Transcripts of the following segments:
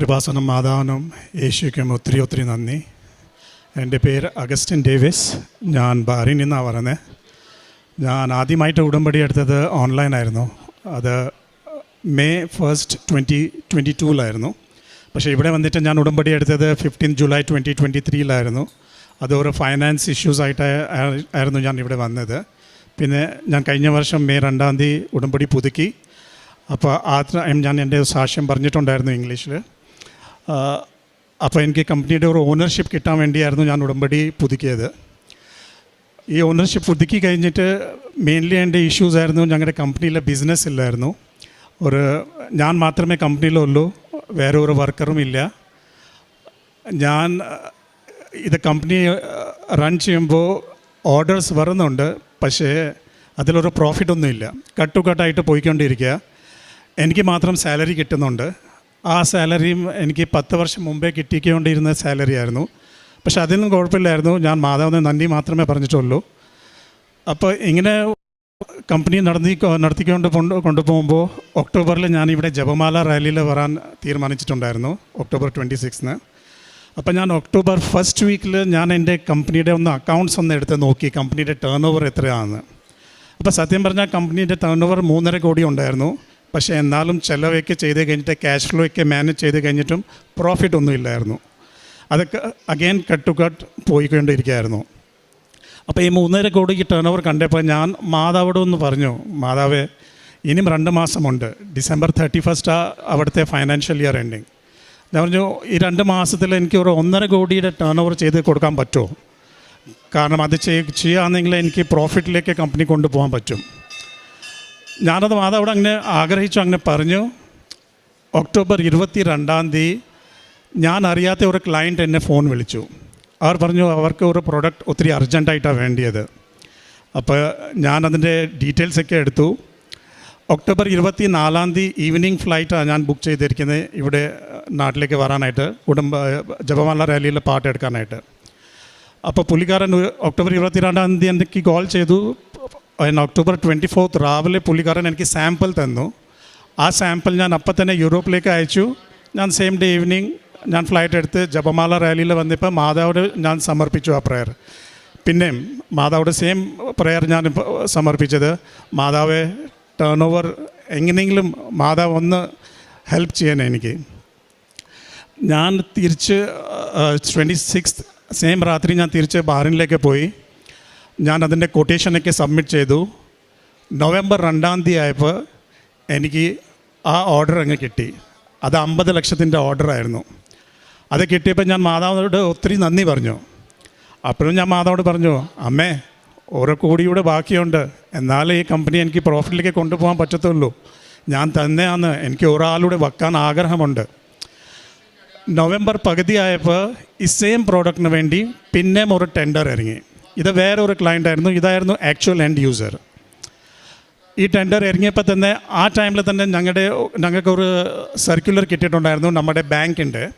കൃപാസനം മാതാവിനും യേശുക്കും ഒത്തിരി ഒത്തിരി നന്ദി. എന്റെ പേര് അഗസ്റ്റിൻ ഡേവിസ്. ഞാൻ ബാറിൽ നിന്നാണ് പറയുന്നത് ഞാൻ ആദ്യമായിട്ട് ഉടമ്പടി എടുത്തത് ഓൺലൈനായിരുന്നു അത് മെയ് ഫസ്റ്റ് ട്വന്റി ട്വന്റി ടൂലായിരുന്നു പക്ഷേ ഇവിടെ വന്നിട്ട് ഞാൻ ഉടമ്പടി എടുത്തത് ഫിഫ്റ്റീൻ ജൂലൈ ട്വന്റി ട്വന്റി ത്രീയിലായിരുന്നു അത് ഒരു ഫൈനാൻസ് ഇഷ്യൂസ് ആയിട്ട് ആയിരുന്നു ഞാൻ ഇവിടെ വന്നത്. പിന്നെ ഞാൻ കഴിഞ്ഞ വർഷം മെയ് രണ്ടാം തീയതി ഉടമ്പടി പുതുക്കി. അപ്പോൾ ആ ഞാൻ എന്റെ സാക്ഷ്യം പറഞ്ഞിട്ടുണ്ടായിരുന്നു ഇംഗ്ലീഷിൽ അപ്പോൾ എനിക്ക് കമ്പനിയുടെ ഒരു ഓണർഷിപ്പ് കിട്ടാൻ വേണ്ടിയായിരുന്നു ഞാൻ ഉടമ്പടി പുതുക്കിയത്. ഈ ഓണർഷിപ്പ് പുതുക്കി കഴിഞ്ഞിട്ട് മെയിൻലി എന്റെ ഇഷ്യൂസ് ആയിരുന്നു ഞങ്ങളുടെ കമ്പനിയിലെ ബിസിനസ് ഇല്ലായിരുന്നു. ഒരു ഞാൻ മാത്രമേ കമ്പനിയിലുള്ളൂ വേറെ ഒരു വർക്കറും ഇല്ല. ഞാൻ ഇത് കമ്പനി റൺ ചെയ്യുമ്പോൾ ഓർഡേഴ്സ് വരുന്നുണ്ട് പക്ഷേ അതിലൊരു പ്രോഫിറ്റ് ഒന്നുമില്ല. കട്ട് ടു കട്ടായിട്ട് പോയിക്കൊണ്ടിരിക്കുക. എനിക്ക് മാത്രം സാലറി കിട്ടുന്നുണ്ട്. ആ സാലറിയും എനിക്ക് പത്ത് വർഷം മുമ്പേ കിട്ടിക്കൊണ്ടിരുന്ന സാലറി ആയിരുന്നു. പക്ഷെ അതിനും കുഴപ്പമില്ലായിരുന്നു. ഞാൻ മാതാവിന് നന്ദി മാത്രമേ പറഞ്ഞിട്ടുള്ളൂ. അപ്പോൾ ഇങ്ങനെ കമ്പനി നടത്തി നടത്തിക്കൊണ്ട് കൊണ്ട് കൊണ്ടുപോകുമ്പോൾ ഒക്ടോബറിൽ ഞാൻ ഇവിടെ ജപമാല റാലിയിൽ വരാൻ തീരുമാനിച്ചിട്ടുണ്ടായിരുന്നു ഒക്ടോബർ ട്വന്റി സിക്സിന് അപ്പോൾ ഞാൻ ഒക്ടോബർ ഫസ്റ്റ് വീക്കിൽ ഞാൻ എന്റെ കമ്പനിയുടെ ഒന്ന് അക്കൗണ്ട്സ് ഒന്ന് എടുത്ത് നോക്കി കമ്പനിയുടെ ടേൺ ഓവർ എത്രയാണെന്ന്. അപ്പോൾ സത്യം പറഞ്ഞാൽ കമ്പനിയുടെ ടേൺ ഓവർ മൂന്നര കോടി ഉണ്ടായിരുന്നു. പക്ഷേ എന്നാലും ചിലവൊക്കെ ചെയ്ത് കഴിഞ്ഞിട്ട് ക്യാഷ് ഫ്ലോ ഒക്കെ മാനേജ് ചെയ്ത് കഴിഞ്ഞിട്ടും പ്രോഫിറ്റ് ഒന്നും ഇല്ലായിരുന്നു. അതൊക്കെ അഗെയിൻ കട്ട് ടു കട്ട് പോയിക്കൊണ്ടിരിക്കുകയായിരുന്നു. അപ്പോൾ ഈ മൂന്നര കോടിക്ക് ടേൺ ഓവർ കണ്ടപ്പോൾ ഞാൻ മാതാവോട് ഒന്ന് പറഞ്ഞു മാതാവേ ഇനിയും രണ്ട് മാസമുണ്ട്. ഡിസംബർ തേർട്ടി ഫസ്റ്റ് അവിടുത്തെ ഫൈനാൻഷ്യൽ ഇയർ എൻഡിങ് ഞാൻ പറഞ്ഞു ഈ രണ്ട് മാസത്തിൽ എനിക്ക് ഒരു ഒന്നര കോടിയുടെ ടേൺ ഓവർ ചെയ്ത് കൊടുക്കാൻ പറ്റുമോ? കാരണം അത് ചെയ് ചെയ്യുകയാണെങ്കിൽ എനിക്ക് പ്രോഫിറ്റിലേക്ക് കമ്പനി കൊണ്ടുപോകാൻ പറ്റും. ഞാനത് മാതാവോട് അങ്ങനെ ആഗ്രഹിച്ചു അങ്ങനെ പറഞ്ഞു. ഒക്ടോബർ ഇരുപത്തി രണ്ടാം തീയതി ഞാൻ അറിയാത്ത ഒരു ക്ലയന്റ് എന്നെ ഫോൺ വിളിച്ചു. അവർ പറഞ്ഞു അവർക്ക് ഒരു പ്രൊഡക്റ്റ് ഒത്തിരി അർജന്റായിട്ടാണ് വേണ്ടിയത്. അപ്പോൾ ഞാൻ അതിന്റെ ഡീറ്റെയിൽസൊക്കെ എടുത്തു. ഒക്ടോബർ ഇരുപത്തി നാലാം തീയതി ഈവനിങ് ഫ്ലൈറ്റാണ് ഞാൻ ബുക്ക് ചെയ്തിരിക്കുന്നത് ഇവിടെ നാട്ടിലേക്ക് വരാനായിട്ട് കുടുംബ ജപമാല റാലിയിൽ പാട്ട് എടുക്കാനായിട്ട്. അപ്പോൾ പുള്ളിക്കാരൻ ഒക്ടോബർ ഇരുപത്തി രണ്ടാം തീയതി എനിക്ക് കോൾ ചെയ്തു. ഒക്ടോബർ ട്വന്റി ഫോർത്ത് രാവിലെ പുള്ളിക്കാരൻ എനിക്ക് സാമ്പിൾ തന്നു. ആ സാമ്പിൾ ഞാൻ അപ്പം തന്നെ യൂറോപ്പിലേക്ക് അയച്ചു. ഞാൻ സെയിം ഡേ ഈവനിങ് ഞാൻ ഫ്ലൈറ്റ് എടുത്ത് ജപമാല റാലിയിൽ വന്നപ്പോൾ മാതാവോട് ഞാൻ സമർപ്പിച്ചു ആ പ്രയർ പിന്നെയും മാതാവോട് സെയിം പ്രയർ ഞാൻ സമർപ്പിച്ചത്. മാതാവെ ടേൺ ഓവർ എങ്ങനെയെങ്കിലും മാതാവ് ഒന്ന് ഹെൽപ്പ് ചെയ്യണേ എനിക്ക്. ഞാൻ തിരിച്ച് ട്വന്റി സിക്സ് സെയിം രാത്രി ഞാൻ തിരിച്ച് ബാറിനിലേക്ക് പോയി. ഞാൻ അതിന്റെ കൊട്ടേഷനൊക്കെ സബ്മിറ്റ് ചെയ്തു. നവംബർ രണ്ടാം തീയതി ആയപ്പോൾ എനിക്ക് ആ ഓർഡർ അങ്ങ് കിട്ടി. അത് അമ്പത് ലക്ഷത്തിന്റെ ഓർഡറായിരുന്നു അത് കിട്ടിയപ്പോൾ ഞാൻ മാതാവിനോട് ഒത്തിരി നന്ദി പറഞ്ഞു. അപ്പോഴും ഞാൻ മാതാവോട് പറഞ്ഞു അമ്മേ ഓരോ കോടിയുടെ ബാക്കിയുണ്ട്. എന്നാലേ ഈ കമ്പനി എനിക്ക് പ്രോഫിറ്റിലേക്ക് കൊണ്ടുപോകാൻ പറ്റത്തുള്ളൂ. ഞാൻ തന്നെയാണ്. എനിക്ക് ഒരാളുടെ വെക്കാൻ ആഗ്രഹമുണ്ട്. നവംബർ പകുതി ആയപ്പോൾ ഈ സെയിം പ്രോഡക്റ്റിന് വേണ്ടി പിന്നെയും ഒരു ടെൻഡർ ഇറങ്ങി. ഇത് വേറെ ഒരു ക്ലയന്റ് ആയിരുന്നു. ഇതായിരുന്നു ആക്ച്വൽ എൻഡ് യൂസർ ഈ ടെൻഡർ ഇറങ്ങിയപ്പോൾ തന്നെ ആ ടൈമിൽ തന്നെ ഞങ്ങളുടെ ഞങ്ങൾക്കൊരു സർക്കുലർ കിട്ടിയിട്ടുണ്ടായിരുന്നു. നമ്മുടെ ബാങ്കിന്റെ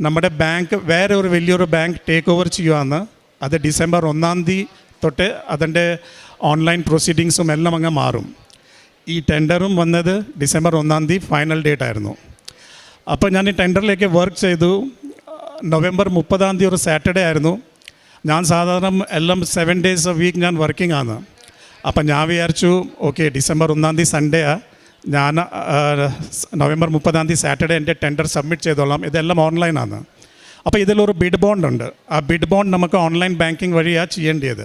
നമ്മുടെ ബാങ്ക് വേറെ ഒരു വലിയൊരു ബാങ്ക് ടേക്ക് ഓവർ ചെയ്യുകയാണ് അത് ഡിസംബർ ഒന്നാം തീയതി തൊട്ട് അതിന്റെ ഓൺലൈൻ പ്രൊസീഡിങ്സും എല്ലാം അങ്ങ് മാറും. ഈ ടെൻഡറും വന്നത് ഡിസംബർ ഒന്നാം തീയതി ഫൈനൽ ഡേറ്റ് ആയിരുന്നു. അപ്പോൾ ഞാൻ ഈ ടെൻഡറിലേക്ക് വർക്ക് ചെയ്തു. നവംബർ മുപ്പതാം തീയതി ഒരു സാറ്റർഡേ ആയിരുന്നു. ഞാൻ സാധാരണ എല്ലാം സെവൻ ഡേയ്സ് എ വീക്ക് ഞാൻ വർക്കിംഗ് ആണ്. അപ്പം ഞാൻ വിചാരിച്ചു ഓക്കെ ഡിസംബർ ഒന്നാം തീയതി സൺഡേ ആണ് ഞാൻ നവംബർ മുപ്പതാം തീയതി സാറ്റർഡേ എന്റെ ടെൻഡർ സബ്മിറ്റ് ചെയ്തോളാം. ഇതെല്ലാം ഓൺലൈനാണ് അപ്പോൾ ഇതിലൊരു ബിഡ് ബോണ്ട് ഉണ്ട്. ആ ബിഡ് ബോണ്ട് നമുക്ക് ഓൺലൈൻ ബാങ്കിങ് വഴിയാണ് ചെയ്യേണ്ടത്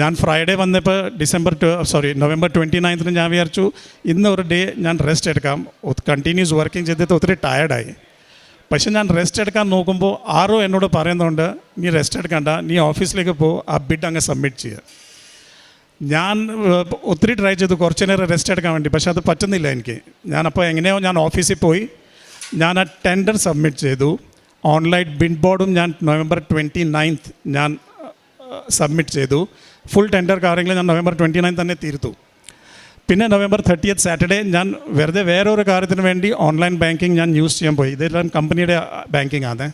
ഞാൻ ഫ്രൈഡേ വന്നപ്പോൾ ഡിസംബർ സോറി നവംബർ ട്വന്റി നയൻത്തിന് ഞാൻ വിചാരിച്ചു ഇന്ന് ഒരു ഡേ ഞാൻ റെസ്റ്റ് എടുക്കാം. കണ്ടിന്യൂസ് വർക്കിംഗ് ചെയ്തിട്ട് ഒത്തിരി ടയർഡായി പക്ഷെ ഞാൻ റെസ്റ്റ് എടുക്കാൻ നോക്കുമ്പോൾ ആരോ എന്നോട് പറയുന്നുണ്ട് നീ റെസ്റ്റ് എടുക്കണ്ട നീ ഓഫീസിലേക്ക് പോ ആ ബിഡ് അങ്ങ് സബ്മിറ്റ് ചെയ്യുക ഞാൻ ഒത്തിരി ട്രൈ ചെയ്തു കുറച്ച് നേരം റെസ്റ്റ് എടുക്കാൻ വേണ്ടി പക്ഷെ അത് പറ്റുന്നില്ല എനിക്ക്. ഞാനപ്പോൾ എങ്ങനെയോ ഞാൻ ഓഫീസിൽ പോയി ഞാൻ ആ ടെൻഡർ സബ്മിറ്റ് ചെയ്തു. ഓൺലൈൻ ബിഡ് ബോർഡും ഞാൻ നവംബർ ട്വന്റി നയൻത്ത് ഞാൻ സബ്മിറ്റ് ചെയ്തു. ഫുൾ ടെൻഡർ കാര്യങ്ങൾ ഞാൻ നവംബർ ട്വന്റി നയൻ തന്നെ തീർത്തു. പിന്നെ നവംബർ തേർട്ടിയത്ത് സാറ്റർഡേ ഞാൻ വെറുതെ വേറൊരു കാര്യത്തിന് വേണ്ടി ഓൺലൈൻ ബാങ്കിങ് ഞാൻ യൂസ് ചെയ്യാൻ പോയി. ഇതെല്ലാം കമ്പനിയുടെ ബാങ്കിങ് ആണ്.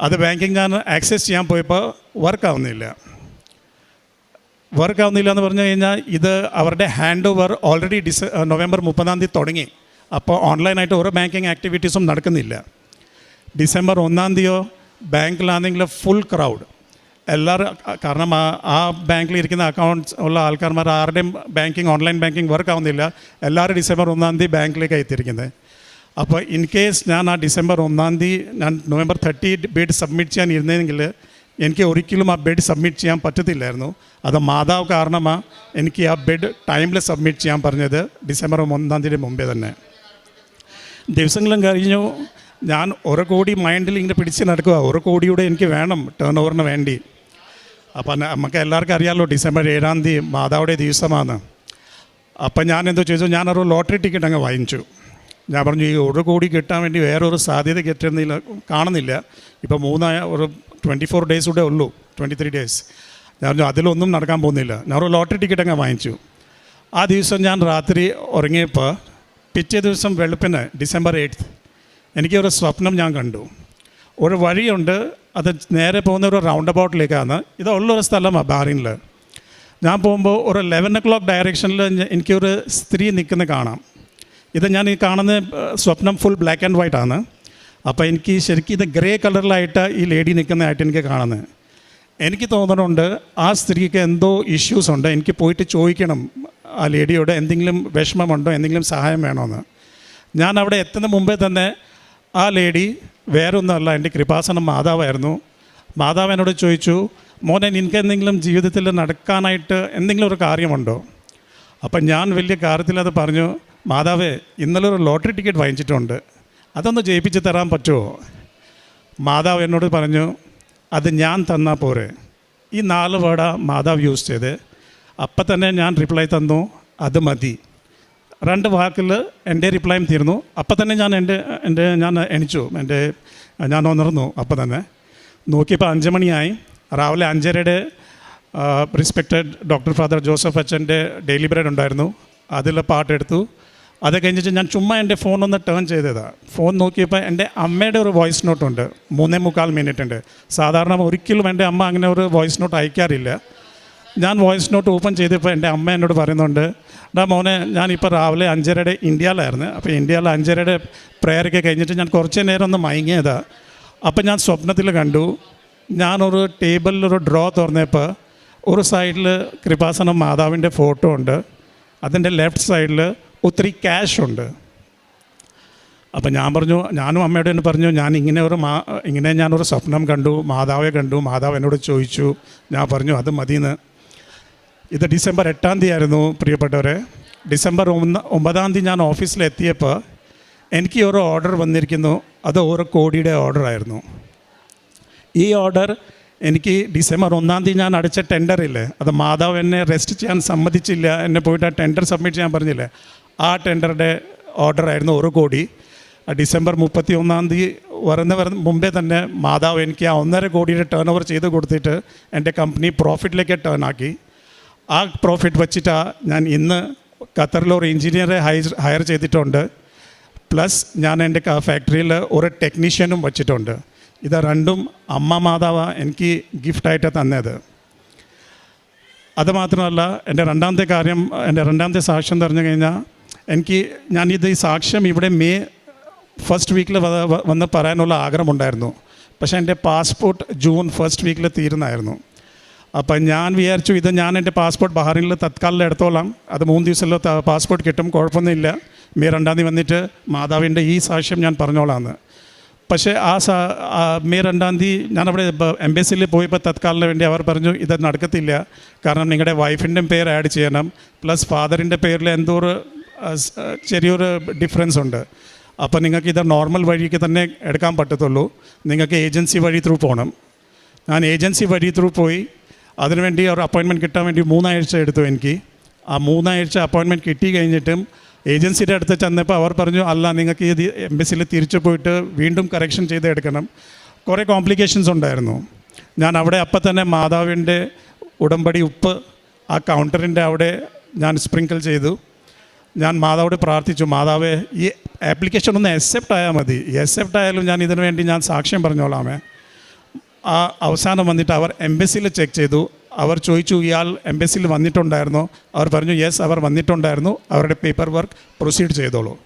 അത് ബാങ്കിങ് ഞാൻ ആക്സസ് ചെയ്യാൻ പോയപ്പോൾ വർക്ക് ആവുന്നില്ല. വർക്ക് ആവുന്നില്ല എന്ന് പറഞ്ഞു കഴിഞ്ഞാൽ ഇത് അവരുടെ ഹാൻഡ് ഓവർ ഓൾറെഡി ഡിസ നവംബർ മുപ്പതാം തീയതി തുടങ്ങി. അപ്പോൾ ഓൺലൈനായിട്ട് ഓരോ ബാങ്കിങ് ആക്ടിവിറ്റീസും നടക്കുന്നില്ല. ഡിസംബർ ഒന്നാം തീയതിയോ ബാങ്കിലാണെങ്കിൽ ഫുൾ ക്രൗഡ് എല്ലാവരും കാരണം ആ ബാങ്കിൽ ഇരിക്കുന്ന അക്കൗണ്ട്സ് ഉള്ള ആൾക്കാർമാർ ആരുടെയും ബാങ്കിങ് ഓൺലൈൻ ബാങ്കിങ് വർക്ക് ആവുന്നില്ല. എല്ലാവരും ഡിസംബർ ഒന്നാം തീയതി ബാങ്കിലേക്ക് എത്തിയിരിക്കുന്നത് അപ്പോൾ ഇൻ കേസ് ഞാൻ ആ ഡിസംബർ ഒന്നാം തീയതി ഞാൻ നവംബർ തേർട്ടി ബിഡ് സബ്മിറ്റ് ചെയ്യാൻ ഇരുന്നെങ്കിൽ എനിക്ക് ഒരിക്കലും ആ ബെഡ് സബ്മിറ്റ് ചെയ്യാൻ പറ്റത്തില്ലായിരുന്നു. അത് മാതാവ് കാരണമാണ് എനിക്ക് ആ ബെഡ് ടൈമിൽ സബ്മിറ്റ് ചെയ്യാൻ പറഞ്ഞത് ഡിസംബർ ഒന്നാം തീയതി മുമ്പേ തന്നെ. ദിവസങ്ങളും കഴിഞ്ഞു. ഞാൻ ഒരു കോടി മൈൻഡിൽ ഇങ്ങനെ പിടിച്ച് നടക്കുക ഒരു കോടിയുടെ എനിക്ക് വേണം ടേൺ ഓവറിന് വേണ്ടി. അപ്പം നമുക്ക് എല്ലാവർക്കും അറിയാമല്ലോ ഡിസംബർ ഏഴാം തീയതി മാതാവുടെ ദിവസമാണ്. അപ്പം ഞാൻ എന്തോ ചോദിച്ചു ഞാനൊരു ലോട്ടറി ടിക്കറ്റ് അങ്ങ് വാങ്ങിച്ചു. ഞാൻ പറഞ്ഞു ഈ ഒരു കോടി കിട്ടാൻ വേണ്ടി വേറൊരു സാധ്യത കിട്ടുന്നില്ല കാണുന്നില്ല. ഇപ്പോൾ മൂന്നായ ഒരു ട്വന്റി ഫോർ ഡേയ്സ് കൂടെ ഉള്ളൂ ട്വന്റി ത്രീ ഡേയ്സ് ഞാൻ പറഞ്ഞു അതിലൊന്നും നടക്കാൻ പോകുന്നില്ല. ഞാൻ ഒരു ലോട്ടറി ടിക്കറ്റ് അങ്ങ് വാങ്ങിച്ചു. ആ ദിവസം ഞാൻ രാത്രി ഉറങ്ങിയപ്പോൾ പിറ്റേ ദിവസം വെളുപ്പിന് ഡിസംബർ എയ്ത്ത് എനിക്കൊരു സ്വപ്നം ഞാൻ കണ്ടു. ഒരു വഴിയുണ്ട് അത് നേരെ പോകുന്ന ഒരു റൗണ്ട് അബൌട്ടിലേക്കാണ് ഇത് ഉള്ളൊരു സ്ഥലമാണ് ബാറിനിൽ ഞാൻ പോകുമ്പോൾ ഒരു ലെവൻ ഒ ക്ലോക്ക് ഡയറക്ഷനിൽ എനിക്കൊരു സ്ത്രീ നിൽക്കുന്ന കാണാം. ഇത് ഞാൻ ഈ കാണുന്ന സ്വപ്നം ഫുൾ ബ്ലാക്ക് ആൻഡ് വൈറ്റ് ആണ്. അപ്പോൾ എനിക്ക് ശരിക്കും ഇത് ഗ്രേ കളറിലായിട്ട് ഈ ലേഡി നിൽക്കുന്നതായിട്ട് എനിക്ക് കാണുന്നത് എനിക്ക് തോന്നുന്നുണ്ട് ആ സ്ത്രീക്ക് എന്തോ ഇഷ്യൂസ് ഉണ്ട്. എനിക്ക് പോയിട്ട് ചോദിക്കണം ആ ലേഡിയോട് എന്തെങ്കിലും വിഷമമുണ്ടോ എന്തെങ്കിലും സഹായം വേണമെന്ന് ഞാൻ അവിടെ എത്തുന്ന മുമ്പേ തന്നെ ആ ലേഡി വേറൊന്നുമല്ല എന്റെ കൃപാസനം മാതാവായിരുന്നു. മാതാവ് എന്നോട് ചോദിച്ചു മോനെ നിനക്ക് എന്തെങ്കിലും ജീവിതത്തിൽ നടക്കാനായിട്ട് എന്തെങ്കിലും ഒരു കാര്യമുണ്ടോ? അപ്പം ഞാൻ വലിയ കാര്യത്തിൽ അത് പറഞ്ഞു മാതാവേ ഇന്നലെ ഒരു ലോട്ടറി ടിക്കറ്റ് വാങ്ങിച്ചിട്ടുണ്ട്. അതൊന്ന് ജയിപ്പിച്ച് തരാൻ പറ്റുമോ? മാതാവ് എന്നോട് പറഞ്ഞു അത് ഞാൻ തന്നാൽ പോരെ. ഈ നാല് വേർഡാണ് മാതാവ് യൂസ് ചെയ്ത് അപ്പം തന്നെ ഞാൻ റിപ്ലൈ തന്നു അത് മതി. രണ്ട് വാക്കിൽ എന്റെ റിപ്ലൈയും തീർന്നു. അപ്പം തന്നെ ഞാൻ എന്റെ എന്റെ ഞാൻ എണിച്ചു. എന്റെ ഞാൻ ഉണർന്നു അപ്പം തന്നെ. നോക്കിയപ്പോൾ അഞ്ച് മണിയായി. രാവിലെ അഞ്ചരയുടെ റിസ്പെക്റ്റഡ് ഡോക്ടർ ഫാദർ ജോസഫ് അച്ഛന്റെ ഡെയിലി ബ്രെഡ് ഉണ്ടായിരുന്നു. അതിൽ പാട്ടെടുത്തു അത് കഴിഞ്ഞിട്ട് ഞാൻ ചുമ്മാ എന്റെ ഫോൺ ഒന്ന് ടേൺ ചെയ്തതാണ് ഫോൺ നോക്കിയപ്പോൾ എന്റെ അമ്മയുടെ ഒരു വോയിസ് നോട്ടുണ്ട് മൂന്നേ മുക്കാൽ മിനിറ്റ് ഉണ്ട്. സാധാരണ ഒരിക്കലും എന്റെ അമ്മ അങ്ങനെ ഒരു വോയിസ് നോട്ട് അയക്കാറില്ല. ഞാൻ വോയിസ് നോട്ട് ഓപ്പൺ ചെയ്തപ്പോൾ എന്റെ അമ്മ എന്നോട് പറയുന്നുണ്ട് ഡാ മോനെ ഞാനിപ്പോൾ രാവിലെ അഞ്ചരയുടെ ഇന്ത്യയിലായിരുന്നു. അപ്പോൾ ഇന്ത്യയിലെ അഞ്ചരയുടെ പ്രേയറൊക്കെ കഴിഞ്ഞിട്ട് ഞാൻ കുറച്ച് നേരം ഒന്ന് മയങ്ങിയതാണ് അപ്പോൾ ഞാൻ സ്വപ്നത്തിൽ കണ്ടു. ഞാനൊരു ടേബിളിലൊരു ഡ്രോ തുറന്നപ്പോൾ ഒരു സൈഡിൽ കൃപാസനം മാതാവിന്റെ ഫോട്ടോ ഉണ്ട്. അതിന്റെ ലെഫ്റ്റ് സൈഡിൽ ഒത്തിരി ക്യാഷ് ഉണ്ട്. അപ്പം ഞാൻ പറഞ്ഞു ഞാനും അമ്മയോട് തന്നെ പറഞ്ഞു ഞാൻ ഇങ്ങനെ ഒരു മാ ഇങ്ങനെ ഞാനൊരു സ്വപ്നം കണ്ടു മാതാവെ കണ്ടു മാതാവ് എന്നോട് ചോദിച്ചു. ഞാൻ പറഞ്ഞു അത് മതിയെന്ന്. ഇത് ഡിസംബർ എട്ടാം തീയതി ആയിരുന്നു പ്രിയപ്പെട്ടവരെ. ഡിസംബർ ഒന്ന് ഒമ്പതാം തീയതി ഞാൻ ഓഫീസിലെത്തിയപ്പോൾ എനിക്ക് ഒരു ഓർഡർ വന്നിരിക്കുന്നു. അത് ഓരോ കോടിയുടെ ഓർഡറായിരുന്നു. ഈ ഓർഡർ എനിക്ക് ഡിസംബർ ഒന്നാം തീയതി ഞാൻ അടിച്ച ടെൻഡറില്ലേ അത് മാതാവ് എന്നെ റെസ്റ്റ് ചെയ്യാൻ സമ്മതിച്ചില്ല എന്നെ പോയിട്ട് ആ ടെൻഡർ സബ്മിറ്റ് ചെയ്യാൻ പറഞ്ഞില്ലേ ആ ടെൻഡറുടെ ഓർഡർ ആയിരുന്നു ഒരു കോടി. ഡിസംബർ മുപ്പത്തി ഒന്നാം തീയതി വരുന്ന വരുന്ന മുമ്പേ തന്നെ മാതാവ് എനിക്ക് ആ ഒന്നര കോടിയുടെ ടേൺ ഓവർ ചെയ്ത് കൊടുത്തിട്ട് എന്റെ കമ്പനി പ്രോഫിറ്റിലേക്ക് ടേൺ ആക്കി. ആ പ്രോഫിറ്റ് വച്ചിട്ടാണ് ഞാൻ ഇന്ന് ഖത്തറിൽ ഒരു എഞ്ചിനീയറെ ഹയർ ഹയർ ചെയ്തിട്ടുണ്ട്. പ്ലസ് ഞാൻ എന്റെ ഫാക്ടറിയിൽ ഒരു ടെക്നീഷ്യനും വച്ചിട്ടുണ്ട്. ഇത് രണ്ടും അമ്മ മാതാവ എനിക്ക് ഗിഫ്റ്റായിട്ട് തന്നത്. അതുമാത്രമല്ല എന്റെ രണ്ടാമത്തെ കാര്യം എന്റെ രണ്ടാമത്തെ സാക്ഷ്യം പറഞ്ഞു കഴിഞ്ഞാൽ എനിക്ക് ഞാനിത് ഈ സാക്ഷ്യം ഇവിടെ മെയ് ഫസ്റ്റ് വീക്കിൽ വന്ന് പറയാനുള്ള ആഗ്രഹമുണ്ടായിരുന്നു. പക്ഷേ എന്റെ പാസ്പോർട്ട് ജൂൺ ഫസ്റ്റ് വീക്കിൽ തീരുന്നായിരുന്നു. അപ്പം ഞാൻ വിചാരിച്ചു ഇത് ഞാൻ എന്റെ പാസ്പോർട്ട് ബഹറിനിൽ തത്കാലം എടുത്തോളാം. അത് മൂന്ന് ദിവസമല്ലോ പാസ്പോർട്ട് കിട്ടും കുഴപ്പമൊന്നുമില്ല. മെയ് രണ്ടാം തീയതി വന്നിട്ട് മാതാവിന്റെ ഈ സാക്ഷ്യം ഞാൻ പറഞ്ഞോളാന്ന്. പക്ഷേ ആ ആ മെയ് രണ്ടാം തീയതി ഞാനവിടെ എംബസിയിൽ പോയപ്പോൾ തത്കാലിന് വേണ്ടി അവർ പറഞ്ഞു ഇത് നടക്കത്തില്ല. കാരണം നിങ്ങളുടെ വൈഫിന്റെ പേര് ആഡ് ചെയ്യണം. പ്ലസ് ഫാദറിന്റെ പേരിൽ എന്തോ ഒരു ചെറിയൊരു ഡിഫറൻസ് ഉണ്ട്. അപ്പോൾ നിങ്ങൾക്ക് ഇത് നോർമൽ വഴിക്ക് തന്നെ എടുക്കാൻ പറ്റത്തുള്ളൂ. നിങ്ങൾക്ക് ഏജൻസി വഴി ത്രൂ പോകണം. ഞാൻ ഏജൻസി വഴി ത്രൂ പോയി. അതിനുവേണ്ടി ഒരു അപ്പോയിൻമെന്റ് കിട്ടാൻ വേണ്ടി മൂന്നാഴ്ച എടുത്തു എനിക്ക്. ആ മൂന്നാഴ്ച അപ്പോയിൻമെന്റ് കിട്ടി കഴിഞ്ഞിട്ടും ഏജൻസിയുടെ അടുത്ത് ചെന്നപ്പോൾ അവർ പറഞ്ഞു അല്ല നിങ്ങൾക്ക് ഈ എംബസിയിൽ തിരിച്ചു പോയിട്ട് വീണ്ടും കറക്ഷൻ ചെയ്ത് എടുക്കണം. കുറേ കോംപ്ലിക്കേഷൻസ് ഉണ്ടായിരുന്നു. ഞാൻ അവിടെ അപ്പം തന്നെ മാതാവിന്റെ ഉടമ്പടി ഉപ്പ് ആ കൗണ്ടറിന്റെ അവിടെ ഞാൻ സ്പ്രിങ്കിൾ ചെയ്തു. ഞാൻ മാതാവോട് പ്രാർത്ഥിച്ചു മാതാവേ ഈ ആപ്ലിക്കേഷൻ ഒന്ന് അക്സെപ്റ്റ് ആയാൽ മതി. അക്സെപ്റ്റ് ആയാലും ഞാൻ ഇതിനു വേണ്ടി ഞാൻ സാക്ഷ്യം പറഞ്ഞോളാമേ ആ അവസാനം വന്നിട്ട് അവർ എംബസിയിൽ ചെക്ക് ചെയ്തു. അവർ ചോദിച്ചു ഇയാൾ എംബസിയിൽ വന്നിട്ടുണ്ടായിരുന്നോ? അവർ പറഞ്ഞു യെസ് അവർ വന്നിട്ടുണ്ടായിരുന്നു. അവരുടെ പേപ്പർ വർക്ക് പ്രൊസീഡ് ചെയ്തോളൂ.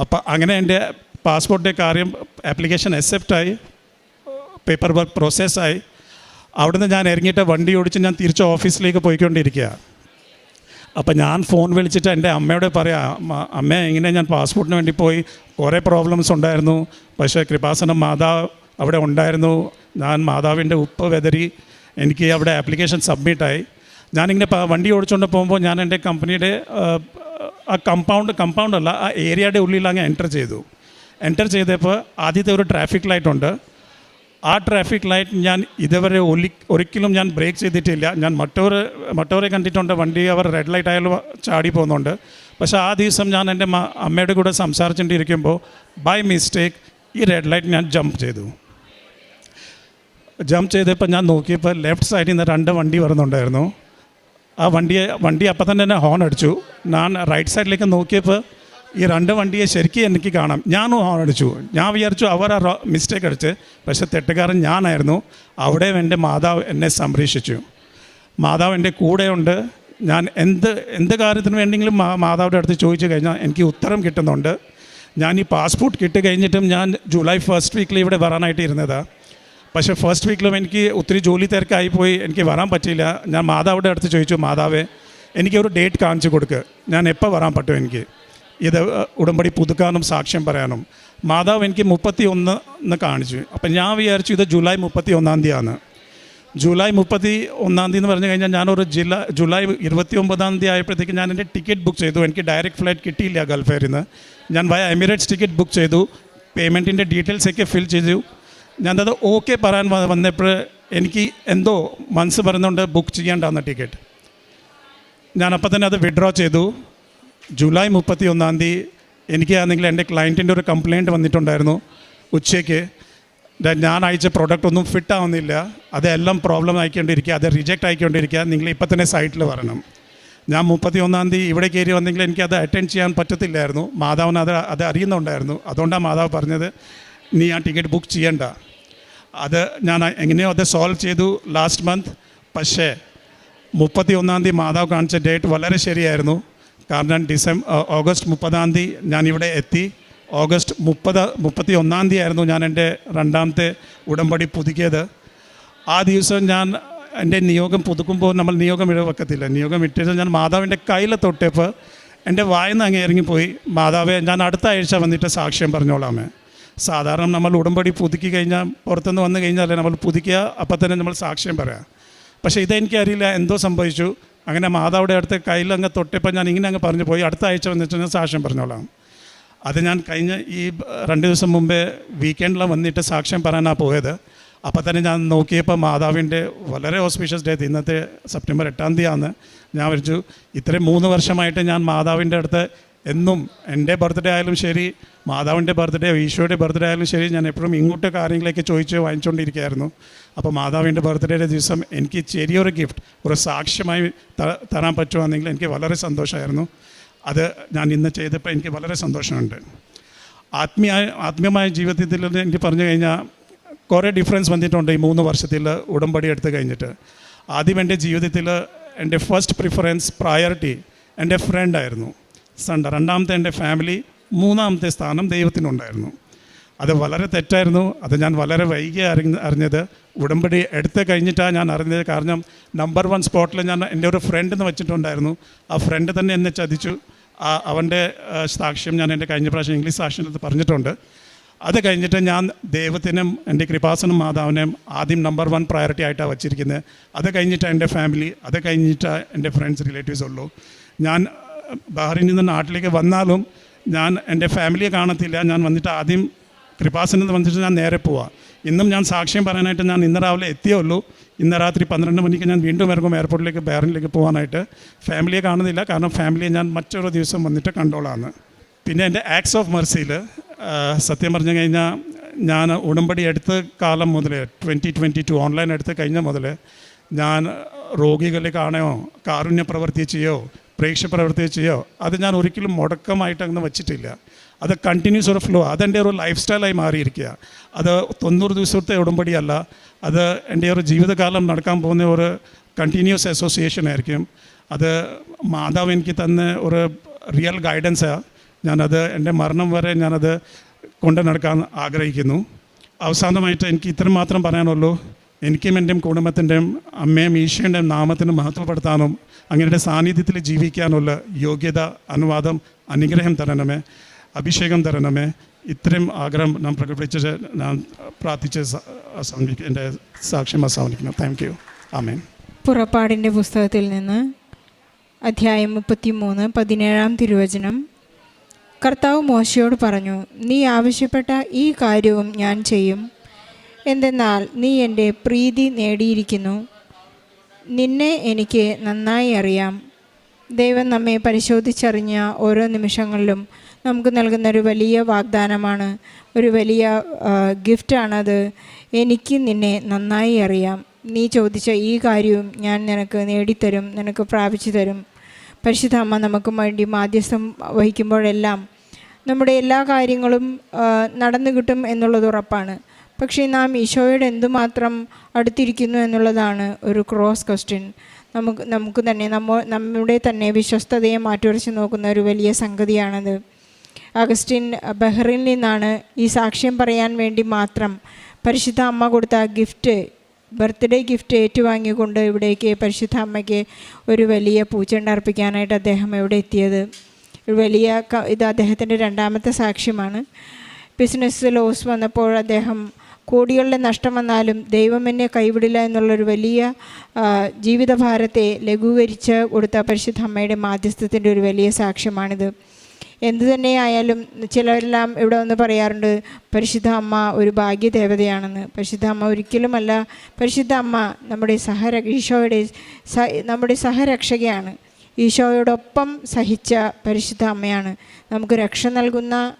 അപ്പോൾ അങ്ങനെ എന്റെ പാസ്പോർട്ടിന്റെ കാര്യം ആപ്ലിക്കേഷൻ അക്സെപ്റ്റായി പേപ്പർ വർക്ക് പ്രോസസ്സായി അവിടുന്ന് ഞാൻ ഇറങ്ങിയിട്ട് വണ്ടി ഓടിച്ച് ഞാൻ തിരിച്ച് ഓഫീസിലേക്ക് പോയിക്കൊണ്ടിരിക്കുക. അപ്പം ഞാൻ ഫോൺ വിളിച്ചിട്ട് എന്റെ അമ്മയോട് പറയാം "അമ്മ, ഇങ്ങനെ ഞാൻ പാസ്പോർട്ടിന് വേണ്ടി പോയി? കുറേ പ്രോബ്ലംസ് ഉണ്ടായിരുന്നു. പക്ഷേ കൃപാസനം മാതാവ് അവിടെ ഉണ്ടായിരുന്നു. ഞാൻ മാതാവിന്റെ ഉപ്പ് വെതറി എനിക്ക് അവിടെ ആപ്ലിക്കേഷൻ സബ്മിറ്റായി ഞാനിങ്ങനെ വണ്ടി ഓടിച്ചുകൊണ്ട് പോകുമ്പോൾ ഞാൻ എന്റെ കമ്പനിയുടെ ആ, കമ്പൗണ്ട് കമ്പൗണ്ട് അല്ല ആ ഏരിയയുടെ ഉള്ളിൽ അങ്ങ് എന്റർ ചെയ്തു. എന്റർ ചെയ്തപ്പോൾ ആദ്യത്തെ ഒരു ട്രാഫിക് ലൈറ്റ് ഉണ്ട്. ആ ട്രാഫിക് ലൈറ്റ് ഞാൻ ഇതുവരെ ഒലി ഒരിക്കലും ഞാൻ ബ്രേക്ക് ചെയ്തിട്ടില്ല. ഞാൻ മറ്റവർ മറ്റവരെ കണ്ടിട്ടുണ്ട്. വണ്ടി അവർ റെഡ് ലൈറ്റ് ആയാലും ചാടി പോകുന്നുണ്ട്. പക്ഷേ ആ ദിവസം ഞാൻ എന്റെ അമ്മയുടെ കൂടെ സംസാരിച്ചുകൊണ്ടിരിക്കുമ്പോൾ ബൈ മിസ്റ്റേക്ക് ഈ റെഡ് ലൈറ്റ് ഞാൻ ജമ്പ് ചെയ്തു. ജമ്പ് ചെയ്തപ്പോൾ ഞാൻ നോക്കിയപ്പോൾ ലെഫ്റ്റ് സൈഡിൽ നിന്ന് രണ്ട് വണ്ടി വരുന്നുണ്ടായിരുന്നു. ആ വണ്ടിയെ വണ്ടി അപ്പം തന്നെ എന്നെ ഹോൺ അടിച്ചു. ഞാൻ റൈറ്റ് സൈഡിലേക്ക് നോക്കിയപ്പോൾ ഈ രണ്ട് വണ്ടിയെ ശരിക്കും എനിക്ക് കാണാം. ഞാനും ഹോൺ അടിച്ചു. ഞാൻ വിചാരിച്ചു അവർ ആ മിസ്റ്റേക്ക് അടിച്ച്. പക്ഷേ തെറ്റുകാരൻ ഞാനായിരുന്നു. അവിടെ എന്റെ മാതാവ് എന്നെ സംരക്ഷിച്ചു. മാതാവ് എന്റെ കൂടെയുണ്ട്. ഞാൻ എന്ത് എന്ത് കാര്യത്തിന് വേണ്ടിയെങ്കിലും മാ മാതാവിന്റെ അടുത്ത് ചോദിച്ചു കഴിഞ്ഞാൽ എനിക്ക് ഉത്തരം കിട്ടുന്നുണ്ട്. ഞാൻ ഈ പാസ്പോർട്ട് കിട്ടി കഴിഞ്ഞിട്ടും ഞാൻ ജൂലൈ ഫസ്റ്റ് വീക്കിൽ ഇവിടെ വരാനായിട്ട് ഇരുന്നതാണ് പക്ഷേ ഫസ്റ്റ് വീക്കിലും എനിക്ക് ഒത്തിരി ജോലി തിരക്കായിപ്പോയി എനിക്ക് വരാൻ പറ്റിയില്ല. ഞാൻ മാതാവിടെ അടുത്ത് ചോദിച്ചു മാതാവേ എനിക്ക് ഒരു ഡേറ്റ് കാണിച്ചു കൊടുക്ക്. ഞാൻ എപ്പോൾ വരാൻ പറ്റും എനിക്ക്? ഇത് ഉടമ്പടി പുതുക്കാനും സാക്ഷ്യം പറയാനും. മാതാവ് എനിക്ക് മുപ്പത്തി ഒന്ന് എന്ന് കാണിച്ചു. അപ്പം ഞാൻ വിചാരിച്ചു ഇത് ജൂലൈ മുപ്പത്തി ഒന്നാം തീയതിയാണ്. ജൂലൈ മുപ്പത്തി ഒന്നാം തീയതി എന്ന് പറഞ്ഞു കഴിഞ്ഞാൽ ഞാനൊരു ജില്ല ജൂലൈ ഇരുപത്തി ഒമ്പതാം തീയതി ആയപ്പോഴത്തേക്ക് ഞാൻ എന്റെ ടിക്കറ്റ് ബുക്ക് ചെയ്തു. എനിക്ക് ഡയറക്റ്റ് ഫ്ലൈറ്റ് കിട്ടിയില്ല ഗൾഫ് നിന്ന് ഞാൻ വയ എമിറേറ്റ്സ് ടിക്കറ്റ് ബുക്ക് ചെയ്തു. പേയ്മെന്റിന്റെ ഡീറ്റെയിൽസൊക്കെ ഫിൽ ചെയ്തു. ഞാനത് ഓക്കെ പറയാൻ വന്നപ്പോൾ എനിക്ക് എന്തോ മനസ്സ് പറയുന്നുണ്ട് ബുക്ക് ചെയ്യേണ്ടാന്ന ടിക്കറ്റ് ഞാനപ്പോൾ തന്നെ അത് വിഡ്രോ ചെയ്തു. ജൂലൈ മുപ്പത്തി ഒന്നാം തീയതി എനിക്ക് ആണെങ്കിൽ എന്റെ ക്ലയന്റിന്റെ ഒരു കംപ്ലയിന്റ് വന്നിട്ടുണ്ടായിരുന്നു ഉച്ചയ്ക്ക്. ഞാൻ അയച്ച പ്രോഡക്റ്റ് ഒന്നും ഫിറ്റ് ആവുന്നില്ല. അതെല്ലാം പ്രോബ്ലം ആയിക്കൊണ്ടിരിക്കുക അത് റിജക്റ്റ് ആയിക്കൊണ്ടിരിക്കുക. നിങ്ങൾ ഇപ്പം തന്നെ സൈറ്റിൽ വരണം. ഞാൻ മുപ്പത്തി ഒന്നാം തീയതി ഇവിടെ കയറി വന്നെങ്കിൽ എനിക്ക് അത് അറ്റൻഡ് ചെയ്യാൻ പറ്റത്തില്ലായിരുന്നു. മാതാവിന് അത് അത് അറിയുന്നുണ്ടായിരുന്നു. അതുകൊണ്ടാണ് മാതാവ് പറഞ്ഞത് നീ ആ ടിക്കറ്റ് ബുക്ക് ചെയ്യണ്ട. അത് ഞാൻ എങ്ങനെയോ അത് സോൾവ് ചെയ്തു ലാസ്റ്റ് മന്ത് പക്ഷേ മുപ്പത്തി ഒന്നാം തീയതി മാതാവ് കാണിച്ച ഡേറ്റ് വളരെ ശരിയായിരുന്നു. കാരണം ഡിസംബർ ഓഗസ്റ്റ് മുപ്പതാം തീയതി ഇവിടെ എത്തി. ഓഗസ്റ്റ് മുപ്പത് മുപ്പത്തി ഒന്നാം തീയതി ആയിരുന്നു ഞാൻ എന്റെ രണ്ടാമത്തെ ഉടമ്പടി പുതുക്കിയത്. ആ ദിവസം ഞാൻ എന്റെ നിയോഗം പുതുക്കുമ്പോൾ നമ്മൾ നിയോഗം ഇഴ വെക്കത്തില്ല. നിയോഗം ഇട്ടിട്ട് ഞാൻ മാതാവിന്റെ കയ്യിൽ തൊട്ടപ്പോൾ എന്റെ വായന്ന് അങ്ങ് ഇറങ്ങിപ്പോയി. മാതാവെ ഞാൻ അടുത്ത ആഴ്ച വന്നിട്ട് സാക്ഷ്യം പറഞ്ഞോളാമേ സാധാരണ നമ്മൾ ഉടമ്പടി പുതുക്കി കഴിഞ്ഞാൽ പുറത്തുനിന്ന് വന്നു കഴിഞ്ഞാൽ നമ്മൾ പുതുക്കിയ അപ്പം തന്നെ നമ്മൾ സാക്ഷ്യം പറയാം. പക്ഷേ ഇതെനിക്കറിയില്ല എന്തോ സംഭവിച്ചു. അങ്ങനെ മാതാവിടെ അടുത്ത് കയ്യിൽ അങ്ങ് തൊട്ടപ്പോൾ ഞാൻ ഇങ്ങനെ അങ്ങ് പറഞ്ഞു പോയി. അടുത്ത ആഴ്ച വന്നിട്ട് ഞാൻ സാക്ഷ്യം പറഞ്ഞോളാം. അത് ഞാൻ കഴിഞ്ഞ ഈ രണ്ട് ദിവസം മുമ്പേ വീക്കെൻഡിൽ വന്നിട്ട് സാക്ഷ്യം പറയാനാണ് പോയത്. അപ്പോൾ തന്നെ ഞാൻ നോക്കിയപ്പോൾ മാതാവിന്റെ വളരെ ഓസ്പീഷ്യസ് ഡേ ഇന്നത്തെ സെപ്റ്റംബർ എട്ടാം തീയതിയാണ്. ഞാൻ വിളിച്ചു ഇത്രയും മൂന്ന് വർഷമായിട്ട് ഞാൻ മാതാവിന്റെ അടുത്ത് എന്നും എന്റെ ബർത്ത്ഡേ ആയാലും ശരി മാതാവിന്റെ ബർത്ത്ഡേ ഈശോയുടെ ബർത്ത്ഡേ ആയാലും ശരി ഞാൻ എപ്പോഴും ഇങ്ങോട്ട് കാര്യങ്ങളൊക്കെ ചോദിച്ച് വാങ്ങിച്ചുകൊണ്ടിരിക്കുകയായിരുന്നു അപ്പോൾ മാതാവിന്റെ ബർത്ത്ഡേയുടെ ദിവസം എനിക്ക് ചെറിയൊരു ഗിഫ്റ്റ് ഒരു സാക്ഷ്യമായി തരാൻ പറ്റുവാണെങ്കിൽ എനിക്ക് വളരെ സന്തോഷമായിരുന്നു. അത് ഞാൻ ഇന്ന് ചെയ്തപ്പോൾ എനിക്ക് വളരെ സന്തോഷമുണ്ട്. ആത്മീയ ആത്മീയമായ ജീവിതത്തിൽ എനിക്ക് പറഞ്ഞു കഴിഞ്ഞാൽ കുറേ ഡിഫറൻസ് വന്നിട്ടുണ്ട് ഈ മൂന്ന് വർഷത്തിൽ ഉടമ്പടി എടുത്ത് കഴിഞ്ഞിട്ട്. ആദ്യം എന്റെ ജീവിതത്തിൽ എന്റെ ഫസ്റ്റ് പ്രിഫറൻസ് പ്രയോറിറ്റി എന്റെ ഫ്രണ്ടായിരുന്നു സണ്ട രണ്ടാമത്തെ എന്റെ ഫാമിലി മൂന്നാമത്തെ സ്ഥാനം ദൈവത്തിനുണ്ടായിരുന്നു. അത് വളരെ തെറ്റായിരുന്നു. അത് ഞാൻ വളരെ വൈകി അറി അറിഞ്ഞത്. ഉടമ്പടി എടുത്ത് കഴിഞ്ഞിട്ടാണ് ഞാൻ അറിഞ്ഞത്. കാരണം നമ്പർ വൺ സ്പോട്ടിൽ ഞാൻ എന്റെ ഒരു ഫ്രണ്ട് എന്ന് വെച്ചിട്ടുണ്ടായിരുന്നു. ആ ഫ്രണ്ട് തന്നെ എന്നെ ചതിച്ചു. ആ അവന്റെ സാക്ഷ്യം ഞാൻ എന്റെ കഴിഞ്ഞ പ്രാവശ്യം ഇംഗ്ലീഷ് സാക്ഷ്യത്തിൽ പറഞ്ഞിട്ടുണ്ട്. അത് കഴിഞ്ഞിട്ട് ഞാൻ ദൈവത്തിനും എന്റെ കൃപാസനും മാതാവിനെയും ആദ്യം നമ്പർ വൺ പ്രയോറിറ്റി ആയിട്ടാണ് വച്ചിരിക്കുന്നത്. അത് കഴിഞ്ഞിട്ട് എന്റെ ഫാമിലി അത് കഴിഞ്ഞിട്ട് എന്റെ ഫ്രണ്ട്സ് റിലേറ്റീവ്സ് ഉള്ളൂ. ഞാൻ ബഹ്റിനിൽ നിന്ന് നാട്ടിലേക്ക് വന്നാലും ഞാൻ എന്റെ ഫാമിലിയെ കാണത്തില്ല. ഞാൻ വന്നിട്ട് ആദ്യം കൃപാസനത്ത് വന്നിട്ട് ഞാൻ നേരെ പോവാം. ഇന്നും ഞാൻ സാക്ഷ്യം പറയാനായിട്ട് ഞാൻ ഇന്ന് രാവിലെ എത്തിയേ ഉള്ളൂ. ഇന്ന് രാത്രി പന്ത്രണ്ട് മണിക്ക് ഞാൻ വീണ്ടും ഇറങ്ങും എയർപോർട്ടിലേക്ക് ബഹ്റിനിലേക്ക് പോകാനായിട്ട് ഫാമിലിയെ കാണുന്നില്ല. കാരണം ഫാമിലിയെ ഞാൻ മറ്റൊരു ദിവസം വന്നിട്ട് കണ്ടോളാണ് പിന്നെ എന്റെ ആക്ട്സ് ഓഫ് മെർസിയിൽ സത്യം പറഞ്ഞു കഴിഞ്ഞാൽ ഞാൻ ഉടമ്പടി എടുത്ത കാലം മുതൽ ട്വന്റി ട്വന്റി ടു ഓൺലൈൻ എടുത്ത് കഴിഞ്ഞ മുതൽ ഞാൻ രോഗികളെ കാണുകയോ കാരുണ്യ പ്രവൃത്തി ചെയ്യോ പ്രേക്ഷ പ്രവൃത്തി ചെയ്യോ? അത് ഞാൻ ഒരിക്കലും മുടക്കമായിട്ട് അങ്ങനെ വെച്ചിട്ടില്ല. അത് കണ്ടിന്യൂസ് ഒരു ഫ്ലോ അതെന്റെ ഒരു ലൈഫ് സ്റ്റൈലായി മാറിയിരിക്കുക. അത് തൊണ്ണൂറ് ദിവസത്തെ ഉടമ്പടിയല്ല. അത് എന്റെ ഒരു ജീവിതകാലം നടക്കാൻ പോകുന്ന ഒരു കണ്ടിന്യൂസ് അസോസിയേഷൻ ആയിരിക്കും. അത് മാതാവ് എനിക്ക് തന്ന ഒരു റിയൽ ഗൈഡൻസാണ് ഞാനത് എന്റെ മരണം വരെ ഞാനത് കൊണ്ടു നടക്കാൻ ആഗ്രഹിക്കുന്നു. അവസാനമായിട്ട് എനിക്ക് ഇത്രയും മാത്രം പറയാനുള്ളൂ. എനിക്കും എന്റെയും കുടുംബത്തിന്റെയും അമ്മയും ഈശോന്റെയും നാമത്തിന് മഹത്വപ്പെടുത്താനും അങ്ങയുടെ സാന്നിധ്യത്തിൽ ജീവിക്കാനുള്ള യോഗ്യത അനുവാദം അനുഗ്രഹം തരണമേ. അഭിഷേകം തരണമേ. ഇത്രയും ആഗ്രഹം നാം പ്രകടിപ്പിച്ച് ഞാൻ പ്രാർത്ഥിച്ച് എന്റെ സാക്ഷ്യം അവസാനിക്കുന്നു. താങ്ക് യു ആമേൻ പുറപ്പാടിന്റെ പുസ്തകത്തിൽ നിന്ന് അധ്യായം മുപ്പത്തിമൂന്ന് പതിനേഴാം തിരുവചനം. കർത്താവ് മോശയോട് പറഞ്ഞു നീ ആവശ്യപ്പെട്ട ഈ കാര്യവും ഞാൻ ചെയ്യും. എന്തെന്നാൽ നീ എന്റെ പ്രീതി നേടിയിരിക്കുന്നു. നിന്നെ എനിക്ക് നന്നായി അറിയാം. ദൈവം നമ്മെ പരിശോധിച്ചറിഞ്ഞ ഓരോ നിമിഷങ്ങളിലും നമുക്ക് നൽകുന്ന ഒരു വലിയ വാഗ്ദാനമാണ്. ഒരു വലിയ ഗിഫ്റ്റാണത്. എനിക്ക് നിന്നെ നന്നായി അറിയാം. നീ ചോദിച്ച ഈ കാര്യവും ഞാൻ നിനക്ക് നേടിത്തരും നിനക്ക് പ്രാപിച്ചു തരും. പരിശുദ്ധ അമ്മ നമുക്ക് വേണ്ടി മാധ്യസ്ഥം വഹിക്കുമ്പോഴെല്ലാം നമ്മുടെ എല്ലാ കാര്യങ്ങളും നടന്നു കിട്ടും എന്നുള്ളത് ഉറപ്പാണ്. പക്ഷേ നാം ഈശോയോട് എന്തുമാത്രം അടുത്തിരിക്കുന്നു എന്നുള്ളതാണ് ഒരു ക്രോസ് ക്വസ്റ്റ്യൻ നമുക്ക് നമുക്ക് തന്നെ നമ്മ നമ്മുടെ തന്നെ വിശ്വസ്തതയെ മാറ്റുരച്ച് നോക്കുന്ന ഒരു വലിയ സംഗതിയാണത്. അഗസ്റ്റിൻ ബഹ്റിനിൽ നിന്നാണ് ഈ സാക്ഷ്യം പറയാൻ വേണ്ടി മാത്രം പരിശുദ്ധ അമ്മ കൊടുത്ത ഗിഫ്റ്റ് ബർത്ത്ഡേ ഗിഫ്റ്റ് ഏറ്റുവാങ്ങിക്കൊണ്ട് ഇവിടേക്ക് പരിശുദ്ധ അമ്മയ്ക്ക് ഒരു വലിയ പൂച്ചെണ്ട അർപ്പിക്കാനായിട്ട് അദ്ദേഹം ഇവിടെ എത്തിയത്. ഒരു വലിയ ഇത് അദ്ദേഹത്തിന്റെ രണ്ടാമത്തെ സാക്ഷ്യമാണ്. ബിസിനസ് ലോസ് വന്നപ്പോൾ അദ്ദേഹം കോടികളുടെ നഷ്ടം വന്നാലും ദൈവം എന്നെ കൈവിടില്ല എന്നുള്ളൊരു വലിയ ജീവിതഭാരത്തെ ലഘൂകരിച്ച് കൊടുത്ത പരിശുദ്ധ അമ്മയുടെ മാധ്യസ്ഥത്തിന്റെ ഒരു വലിയ സാക്ഷ്യമാണിത്. എന്തു തന്നെയായാലും ചിലരെല്ലാം ഇവിടെ വന്ന് പറയാറുണ്ട് പരിശുദ്ധ അമ്മ ഒരു ഭാഗ്യദേവതയാണെന്ന്. പരിശുദ്ധ അമ്മ ഒരിക്കലുമല്ല പരിശുദ്ധ അമ്മ നമ്മുടെ സഹര ഈശോയുടെ നമ്മുടെ സഹരക്ഷകയാണ്. ഈശോയോടൊപ്പം സഹിച്ച പരിശുദ്ധ അമ്മയാണ്. നമുക്ക് രക്ഷ നൽകുന്ന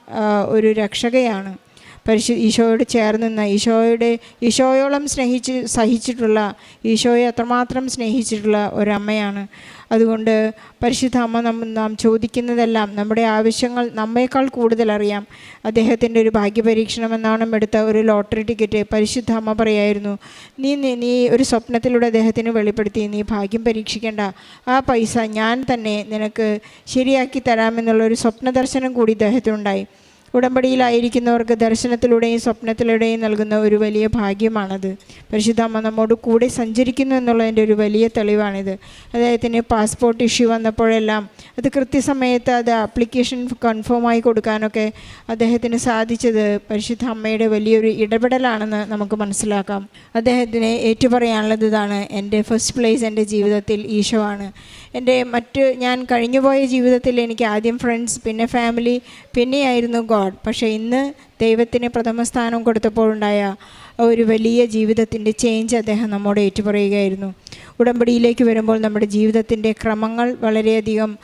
ഒരു രക്ഷകയാണ്. പരിശു ഈശോയോട് ചേർന്ന് നിന്ന ഈശോയുടെ ഈശോയോളം സ്നേഹിച്ച് സഹിച്ചിട്ടുള്ള ഈശോയെ അത്രമാത്രം സ്നേഹിച്ചിട്ടുള്ള ഒരമ്മയാണ്. അതുകൊണ്ട് പരിശുദ്ധ അമ്മ നാം ചോദിക്കുന്നതെല്ലാം നമ്മുടെ ആവശ്യങ്ങൾ നമ്മേക്കാൾ കൂടുതൽ അറിയാം. അദ്ദേഹത്തിന്റെ ഒരു ഭാഗ്യപരീക്ഷണമെന്നാണ് എടുത്ത ഒരു ലോട്ടറി ടിക്കറ്റ് പരിശുദ്ധ അമ്മ പറയായിരുന്നു. നീ നീ- ഒരു സ്വപ്നത്തിലൂടെ അദ്ദേഹത്തിന് വെളിപ്പെടുത്തി. നീ ഭാഗ്യം പരീക്ഷിക്കേണ്ട. ആ പൈസ ഞാൻ തന്നെ നിനക്ക് ശരിയാക്കി തരാമെന്നുള്ളൊരു സ്വപ്ന ദർശനം കൂടി ഇദ്ദേഹത്തിനുണ്ടായി. ഉടമ്പടിയിലായിരിക്കുന്നവർക്ക് ദർശനത്തിലൂടെയും സ്വപ്നത്തിലൂടെയും നൽകുന്ന ഒരു വലിയ ഭാഗ്യമാണത്. പരിശുദ്ധ അമ്മ നമ്മോട് കൂടെ സഞ്ചരിക്കുന്നു എന്നുള്ളതിന്റെ ഒരു വലിയ തെളിവാണിത്. അദ്ദേഹത്തിന് പാസ്പോർട്ട് ഇഷ്യൂ വന്നപ്പോഴെല്ലാം അത് കൃത്യസമയത്ത് അത് ആപ്ലിക്കേഷൻ കൺഫേം ആയി കൊടുക്കാനൊക്കെ അദ്ദേഹത്തിന് സാധിച്ചത് പരിശുദ്ധ അമ്മയുടെ വലിയൊരു ഇടപെടലാണെന്ന് നമുക്ക് മനസ്സിലാക്കാം. അദ്ദേഹത്തിന് ഏറ്റുപറയാനുള്ളത് ഇതാണ് എന്റെ ഫസ്റ്റ് പ്ലേസ് എന്റെ ജീവിതത്തിൽ ഈശോ ആണ്. എന്റെ മറ്റ് ഞാൻ കഴിഞ്ഞുപോയ ജീവിതത്തിൽ എനിക്ക് ആദ്യം ഫ്രണ്ട്സ് പിന്നെ ഫാമിലി പിന്നെയായിരുന്നു ഗോഡ് പക്ഷേ ഇന്ന് ദൈവത്തിന് പ്രഥമ സ്ഥാനം കൊടുത്തപ്പോഴുണ്ടായ ഒരു വലിയ ജീവിതത്തിന്റെ ചേഞ്ച് അദ്ദേഹം നമ്മോട് ഏറ്റുപറയുകയായിരുന്നു. ഉടമ്പടിയിലേക്ക് വരുമ്പോൾ നമ്മുടെ ജീവിതത്തിന്റെ ക്രമങ്ങൾ വളരെയധികം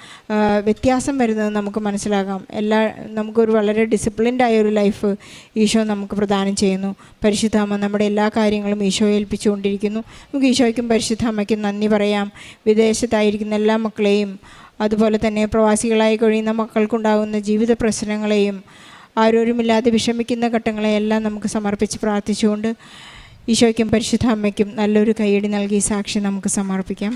വ്യത്യാസം വരുന്നത് നമുക്ക് മനസ്സിലാകാം. എല്ലാ നമുക്കൊരു വളരെ ഡിസിപ്ലിൻഡ് ആയ ഒരു ലൈഫ് ഈശോ നമുക്ക് പ്രദാനം ചെയ്യുന്നു. പരിശുദ്ധാമ നമ്മുടെ എല്ലാ കാര്യങ്ങളും ഈശോ ഏൽപ്പിച്ചുകൊണ്ടിരിക്കുന്നു. നമുക്ക് ഈശോയ്ക്കും പരിശുദ്ധാമയ്ക്കും നന്ദി പറയാം. വിദേശത്തായിരിക്കുന്ന എല്ലാ മക്കളെയും അതുപോലെ തന്നെ പ്രവാസികളായി കഴിയുന്ന മക്കൾക്കുണ്ടാകുന്ന ജീവിത പ്രശ്നങ്ങളെയും ആരോരുമില്ലാതെ വിഷമിക്കുന്ന ഘട്ടങ്ങളെയെല്ലാം നമുക്ക് സമർപ്പിച്ച് പ്രാർത്ഥിച്ചുകൊണ്ട് ഈശോയ്ക്കും പരിശുദ്ധ അമ്മയ്ക്കും നല്ലൊരു കൈയടി നൽകി സാക്ഷി നമുക്ക് സമർപ്പിക്കാം.